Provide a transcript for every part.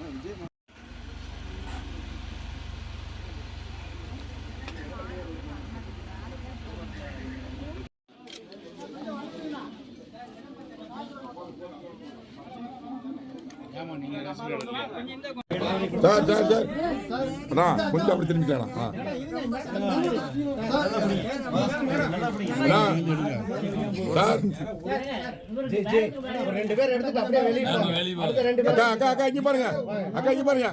现在嘛。சார் sir sir அண்ணா கொஞ்சம் அப்படி திரும்பிக்கலாம் அக்கா அக்கா அக்கா பாருங்க. அக்கா பாருங்க.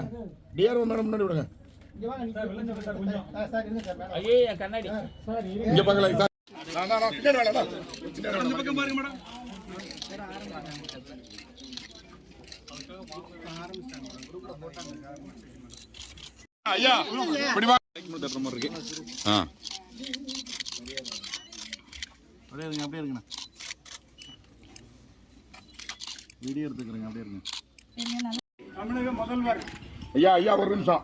மேடம் முன்னாடி விடுங்க. இங்க சார் நான், நான், ஐயா இப்படி மாதிரி இருக்கு ஆ. அப்படியே இருங்க அப்படியே இருங்கண்ணா. வீடியோ எடுத்துக்கிறேங்க அப்படியே இருங்க. ஐயா ஐயா ஒரு நிமிஷம்.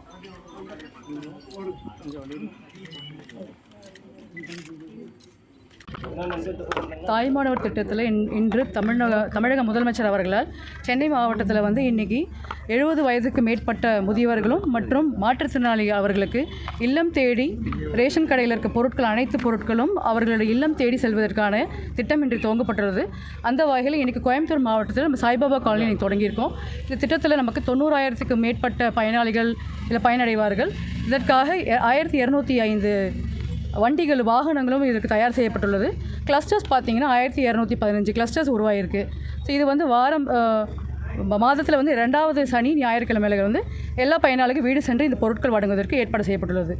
தாய்மானவர் திட்டத்தில் இன்- இன்று தமிழக தமிழக முதலமைச்சர் அவர்களால் சென்னை மாவட்டத்தில் வந்து இன்னைக்கு எழுபது வயதுக்கு மேற்பட்ட முதியவர்களும் மற்றும் மாற்றுத்திறனாளி அவர்களுக்கு இல்லம் தேடி ரேஷன் கடையில் இருக்க பொருட்கள் அனைத்து பொருட்களும் அவர்களுடைய இல்லம் தேடி செல்வதற்கான திட்டம் இன்று துவங்கப்பட்டுள்ளது. அந்த வகையில் இன்றைக்கி கோயம்புத்தூர் மாவட்டத்தில் நம்ம சாய்பாபா காலனி இன்னைக்கு தொடங்கியிருக்கோம். இந்த திட்டத்தில் நமக்கு தொண்ணூறாயிரத்துக்கு மேற்பட்ட பயனாளிகள் இதில் பயனடைவார்கள். இதற்காக எ- ஆயிரத்தி இரநூத்தி ஐந்து வண்டிகள் வாகனங்களும் இதுக்கு தயார் செய்யப்பட்டுள்ளது. கிளஸ்டர்ஸ் பார்த்தீங்கன்னா ஆயிரத்தி இரநூத்தி பதினஞ்சு கிளஸ்டர்ஸ் உருவாகிருக்கு ஸோ இது வந்து வாரம் மாதத்தில் வந்து ரெண்டாவது சனி ஞாயிற்றுக்கிழமையில வந்து எல்லா பயனாளிக்கும் வீடு சென்று இந்த பொருட்கள் வழங்குவதற்கு ஏற்பாடு செய்யப்பட்டுள்ளது.